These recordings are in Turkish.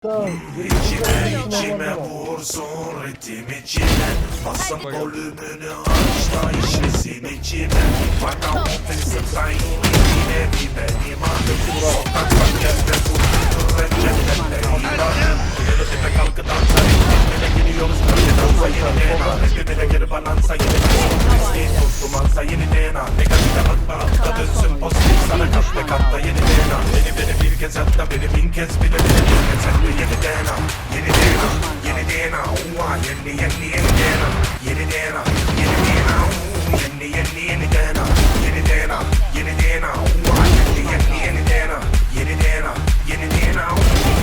İçime içime vursun ritim içime Basın volümünü aç da işlesin içime Bana ofensiften yine bir benim adım Sokaktan gezde kurtulur reçetetle ilanım Yeni tepe kalkı dansa Yine gidiyoruz böyle dansa yeni DNA Rapimine geri balansa yeni Riski tuttumansa yeni DNA Negatife atma beni bin kez bile bile bir kez hatta yeni DNA Yeni DNA Yeni DNA Uva yeni yeni yeni DNA Yeni DNA Yeni DNA Yeni yeni yeni DNA Yeni DNA Yeni DNA Uva yeni yeni yeni DNA Yeni DNA Yeni DNA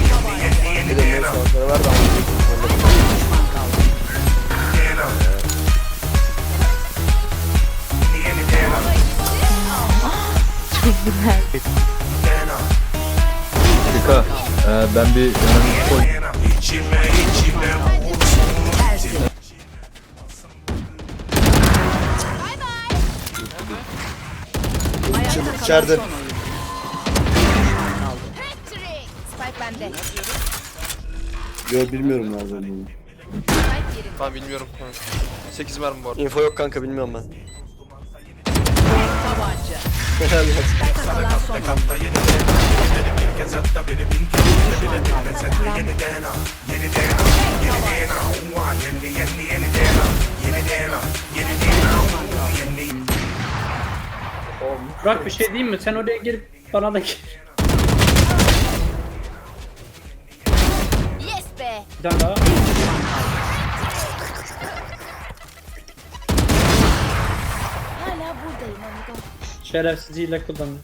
Yeni yeni yeni DNA DNA Şaka. Ee, ben bir yanımı koy. İçeride. Yo bilmiyorum yerinde. Ben bilmiyorum. 8 mermi var. Info yok kanka bilmiyorum ben. Helal olsun. Burak bir şey diyeyim mi? Sen oraya girip bana da gir. Yes be. Bir tane daha. Hala buradayım amigo şerefsizliğiyle kullanın.